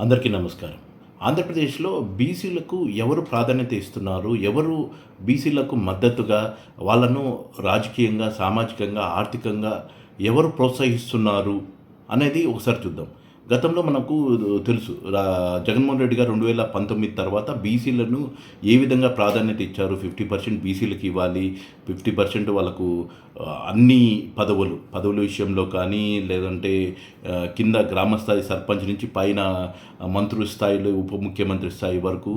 అందరికీ నమస్కారం. ఆంధ్రప్రదేశ్లో బీసీలకు ఎవరు ప్రాధాన్యత ఇస్తున్నారు? ఎవరు బీసీలకు మద్దతుగా వాళ్ళను రాజకీయంగా సామాజికంగా ఆర్థికంగా ఎవరు ప్రోత్సహిస్తున్నారు? అనేది ఒకసారి చూద్దాం. గతంలో మనకు తెలుసు రా జగన్మోహన్ రెడ్డి గారు రెండు వేల పంతొమ్మిది తర్వాత బీసీలను ఏ విధంగా ప్రాధాన్యత ఇచ్చారు? ఫిఫ్టీ పర్సెంట్ బీసీలకు ఇవ్వాలి ఫిఫ్టీ పర్సెంట్ వాళ్ళకు అన్ని పదవులు పదవుల విషయంలో కానీ లేదంటే కింద గ్రామ స్థాయి సర్పంచ్ నుంచి పైన మంత్రి స్థాయిలో ఉప ముఖ్యమంత్రి స్థాయి వరకు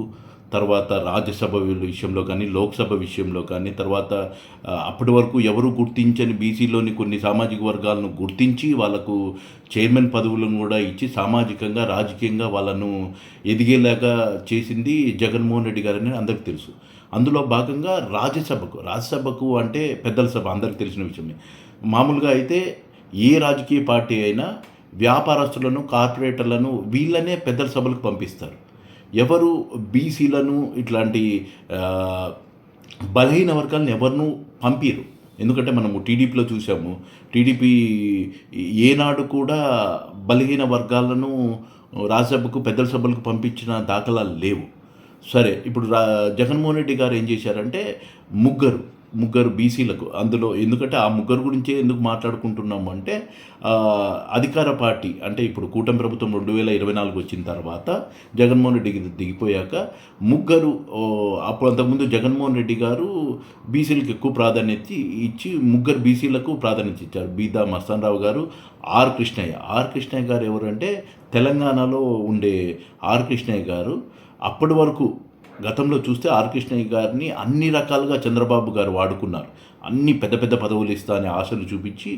తర్వాత రాజ్యసభ విషయంలో కానీ లోక్సభ విషయంలో కానీ తర్వాత అప్పటి వరకు ఎవరు గుర్తించని బీసీలోని కొన్ని సామాజిక వర్గాలను గుర్తించి వాళ్ళకు చైర్మన్ పదవులను కూడా ఇచ్చి సామాజికంగా రాజకీయంగా వాళ్ళను ఎదిగేలాగా చేసింది జగన్మోహన్ రెడ్డి గారని అందరికీ తెలుసు. అందులో భాగంగా రాజ్యసభకు రాజ్యసభకు అంటే పెద్దల సభ అందరికీ తెలిసిన విషయమే. మామూలుగా అయితే ఏ రాజకీయ పార్టీ అయినా వ్యాపారస్తులను కార్పొరేటర్లను వీళ్ళనే పెద్దల సభలకు పంపిస్తారు. ఎవరు బీసీలను ఇట్లాంటి బలహీన వర్గాలను ఎవరినూ పంపిరు. ఎందుకంటే మనము టీడీపీలో చూసాము టీడీపీ ఏనాడు కూడా బలహీన వర్గాలను రాజ్యసభకు పెద్దల సభలకు పంపించిన దాఖలాలు లేవు. సరే ఇప్పుడు రా జగన్మోహన్ రెడ్డి గారు ఏం చేశారంటే ముగ్గురు ముగ్గురు బీసీలకు అందులో ఎందుకంటే ఆ ముగ్గురు గురించే ఎందుకు మాట్లాడుకుంటున్నాము అంటే అధికార పార్టీ అంటే ఇప్పుడు కూటమి ప్రభుత్వం రెండు వేల ఇరవై నాలుగు వచ్చిన తర్వాత జగన్మోహన్ రెడ్డి దిగిపోయాక ముగ్గురు అప్పుడు అంతకుముందు జగన్మోహన్ రెడ్డి గారు బీసీలకు ఎక్కువ ప్రాధాన్యత ఇచ్చి ముగ్గురు బీసీలకు ప్రాధాన్యత ఇచ్చారు. బీదా మస్తాన్ రావు గారు ఆర్ కృష్ణయ్య. ఆర్ కృష్ణయ్య గారు ఎవరంటే తెలంగాణలో ఉండే ఆర్ కృష్ణయ్య గారు. అప్పటి వరకు గతంలో చూస్తే ఆర్ కృష్ణయ్య గారిని అన్ని రకాలుగా చంద్రబాబు గారు వాడుకున్నారు. అన్ని పెద్ద పెద్ద పదవులు ఇస్తానే ఆశలు చూపించి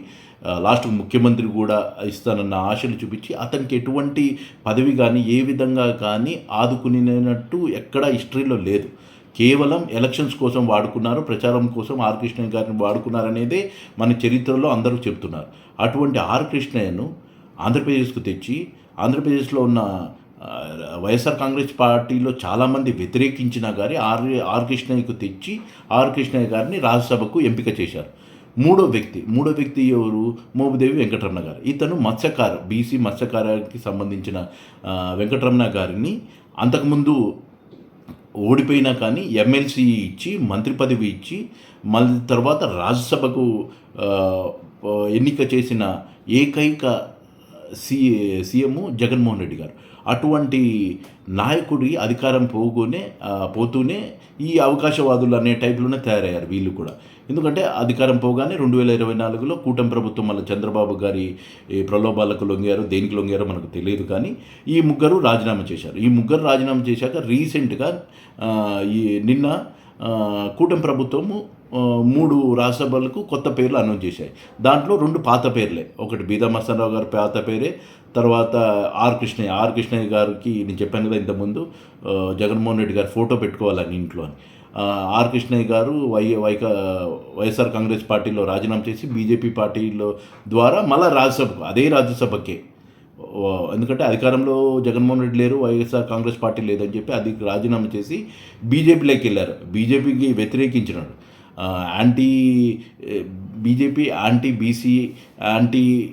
లాస్ట్ ముఖ్యమంత్రి కూడా ఇస్తానన్న ఆశలు చూపించి అతనికి ఎటువంటి పదవి కానీ ఏ విధంగా కానీ ఆదుకునేనట్టు ఎక్కడ హిస్టరీలో లేదు. కేవలం ఎలక్షన్స్ కోసం వాడుకున్నారు ప్రచారం కోసం ఆర్ కృష్ణయ్య గారిని వాడుకున్నారనేదే మన చరిత్రలో అందరూ చెప్తున్నారు. అటువంటి ఆర్ కృష్ణయ్యను ఆంధ్రప్రదేశ్కు తెచ్చి ఆంధ్రప్రదేశ్లో ఉన్న వైఎస్ఆర్ కాంగ్రెస్ పార్టీలో చాలామంది వ్యతిరేకించినా కానీ ఆర్ ఆర్ కృష్ణయ్యకు తెచ్చి ఆర్ కృష్ణయ్య గారిని రాజ్యసభకు ఎంపిక చేశారు. మూడో వ్యక్తి మూడో వ్యక్తి ఎవరు? మోబుదేవి వెంకటరమణ గారు. ఇతను మత్స్యకార బీసీ మత్స్యకారానికి సంబంధించిన వెంకటరమణ గారిని అంతకుముందు ఓడిపోయినా కానీ ఎమ్మెల్సీ ఇచ్చి మంత్రి పదవి ఇచ్చి మళ్ళీ తర్వాత రాజ్యసభకు ఎన్నిక చేసిన ఏకైక సి సీఎం జగన్మోహన్ రెడ్డి గారు. అటువంటి నాయకుడి అధికారం పోగానే పోతూనే ఈ అవకాశవాదులు అనే టైప్లోనే తయారయ్యారు వీళ్ళు కూడా. ఎందుకంటే అధికారం పోగానే రెండు వేల ఇరవై నాలుగులో కూటమి ప్రభుత్వం మళ్ళీ చంద్రబాబు గారి ప్రలోభాలకు లొంగారో దేనికి లొంగారో మనకు తెలియదు కానీ ఈ ముగ్గురు రాజీనామా చేశారు. ఈ ముగ్గురు రాజీనామా చేశాక రీసెంట్గా ఈ నిన్న కూటమి ప్రభుత్వము మూడు రాజ్యసభలకు కొత్త పేర్లు అనౌన్స్ చేశాయి. దాంట్లో రెండు పాత పేర్లే. ఒకటి బీదా మస్తానరావు గారి పాత పేరే. తర్వాత ఆర్ కృష్ణయ్య. ఆర్ కృష్ణయ్య గారికి నేను చెప్పాను కదా ఇంతకుముందు జగన్మోహన్ రెడ్డి గారు ఫోటో పెట్టుకోవాలని ఇంట్లో అని. ఆర్ కృష్ణయ్య గారు వై వైక వైఎస్ఆర్ కాంగ్రెస్ పార్టీలో రాజీనామా చేసి బీజేపీ పార్టీలో ద్వారా మళ్ళీ రాజ్యసభకు అదే రాజ్యసభకే. ఎందుకంటే అధికారంలో జగన్మోహన్ రెడ్డి లేరు వైఎస్ఆర్ కాంగ్రెస్ పార్టీ లేదని చెప్పి అది రాజీనామా చేసి బీజేపీలోకి వెళ్ళారు. బీజేపీకి వ్యతిరేకించినాడు. Anti BJP anti BC anti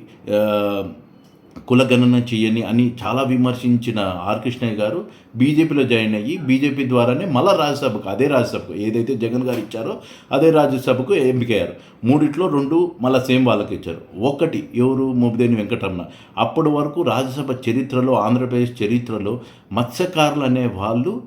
కులగణన చేయని అని చాలా విమర్శించిన ఆర్ కృష్ణయ్య గారు బీజేపీలో జాయిన్ అయ్యి బీజేపీ ద్వారానే మళ్ళా రాజ్యసభకు అదే రాజ్యసభకు ఏదైతే జగన్ గారు ఇచ్చారో అదే రాజ్యసభకు ఎంపికయ్యారు. మూడిట్లో రెండు మళ్ళీ సేమ్ వాళ్ళకి ఇచ్చారు. ఒకటి ఎవరు? మోపిదేని వెంకటరమణ. అప్పటి వరకు రాజ్యసభ చరిత్రలో ఆంధ్రప్రదేశ్ చరిత్రలో మత్స్యకారులు అనే వాళ్ళు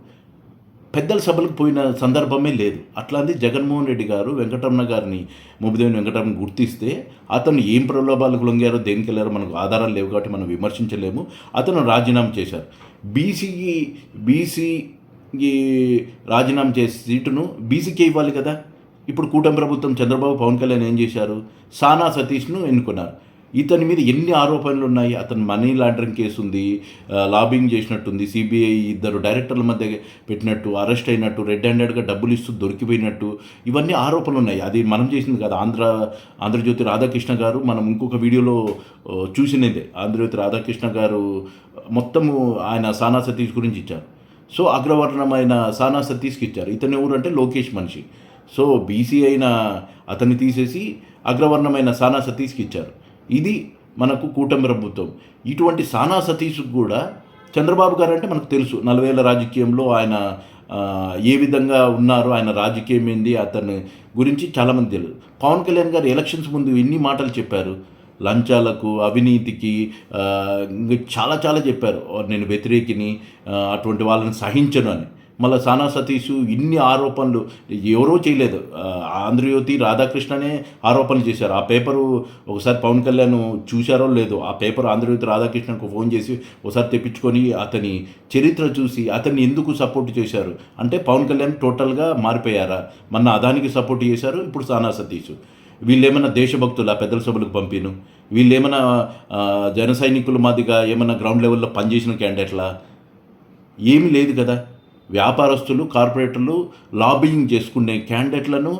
పెద్దల సభలకు పోయిన సందర్భమే లేదు. అట్లాంటి జగన్మోహన్ రెడ్డి గారు వెంకటరమణ గారిని ముబిదేవిని వెంకటరమణ గుర్తిస్తే అతను ఏం ప్రలోభాలకు లొంగారో దేనికి వెళ్ళారో మనకు ఆధారాలు లేవు కాబట్టి మనం విమర్శించలేము. అతను రాజీనామా చేశారు. బీసీకి బీసీ రాజీనామా చేసే సీటును బీసీకే ఇవ్వాలి కదా. ఇప్పుడు కూటమి ప్రభుత్వం చంద్రబాబు పవన్ కళ్యాణ్ ఏం చేశారు? సానా సతీష్ను ఎన్నుకున్నారు. ఇతని మీద ఎన్ని ఆరోపణలు ఉన్నాయి? అతను మనీ లాండరింగ్ కేసు ఉంది లాబింగ్ చేసినట్టుంది సిబిఐ ఇద్దరు డైరెక్టర్ల మధ్య పెట్టినట్టు అరెస్ట్ అయినట్టు రెడ్ హ్యాండెడ్గా డబ్బులు ఇస్తూ దొరికిపోయినట్టు ఇవన్నీ ఆరోపణలు ఉన్నాయి. అది మనం చేసింది కదా. ఆంధ్ర ఆంధ్రజ్యోతి రాధాకృష్ణ గారు మనం ఇంకొక వీడియోలో చూసినదే. ఆంధ్రజ్యోతి రాధాకృష్ణ గారు మొత్తము ఆయన సానా సతీష్ గురించి ఇచ్చారు. సో అగ్రవర్ణమైన సానా సతీష్కి ఇచ్చారు. ఇతను ఎవరు అంటే లోకేష్ మనిషి. సో బీసీ అయిన అతన్ని తీసేసి అగ్రవర్ణమైన సానా సతీష్కి ఇచ్చారు. ఇది మనకు కూటమి ప్రభుత్వం ఇటువంటి సానా సతీష్కు కూడా చంద్రబాబు గారు అంటే మనకు తెలుసు. నలభైల రాజకీయంలో ఆయన ఏ విధంగా ఉన్నారు ఆయన రాజకీయం ఏంది అతని గురించి చాలామంది తెలియదు. పవన్ కళ్యాణ్ గారు ఎలక్షన్స్ ముందు ఎన్ని మాటలు చెప్పారు? లంచాలకు అవినీతికి చాలా చాలా చెప్పారు. నేను వ్యతిరేకిని అటువంటి వాళ్ళని సహించను అని. మళ్ళీ సానా సతీష్ ఇన్ని ఆరోపణలు ఎవరో చేయలేదు. ఆంధ్రజ్యోతి రాధాకృష్ణనే ఆరోపణలు చేశారు. ఆ పేపరు ఒకసారి పవన్ కళ్యాణ్ చూశారో లేదో ఆ పేపర్ ఆంధ్రజ్యోతి రాధాకృష్ణకు ఫోన్ చేసి ఒకసారి తెప్పించుకొని అతని చరిత్ర చూసి అతన్ని ఎందుకు సపోర్ట్ చేశారు? అంటే పవన్ కళ్యాణ్ టోటల్గా మారిపోయారా? మన అదానికి సపోర్ట్ చేశారు ఇప్పుడు సానా సతీష్. వీళ్ళేమన్నా దేశభక్తుల పెద్దల సభలకు పంపిను? వీళ్ళేమైనా జన సైనికుల మాదిగా ఏమైనా గ్రౌండ్ లెవెల్లో పనిచేసిన క్యాండిడేట్లా? ఏమీ లేదు కదా. వ్యాపారస్తులు కార్పొరేటర్లు లాబింగ్ చేసుకునే క్యాండిడేట్లను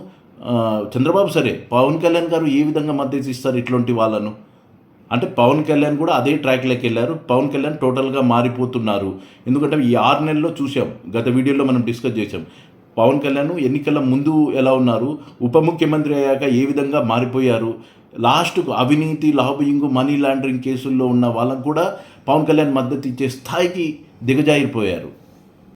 చంద్రబాబు సరే పవన్ కళ్యాణ్ గారు ఏ విధంగా మద్దతు ఇస్తారు ఇట్లాంటి వాళ్ళను? అంటే పవన్ కళ్యాణ్ కూడా అదే ట్రాక్లోకి వెళ్ళారు. పవన్ కళ్యాణ్ టోటల్గా మారిపోతున్నారు. ఎందుకంటే ఈ ఆరు నెలల్లో చూసాం గత వీడియోలో మనం డిస్కస్ చేసాం పవన్ కళ్యాణ్ ఎన్నికల ముందు ఎలా ఉన్నారు? ఉప ముఖ్యమంత్రి అయ్యాక ఏ విధంగా మారిపోయారు? లాస్ట్కు అవినీతి లాబింగ్ మనీ లాండరింగ్ కేసుల్లో ఉన్న వాళ్ళకు కూడా పవన్ కళ్యాణ్ మద్దతు ఇచ్చే స్థాయికి దిగజారిపోయారు.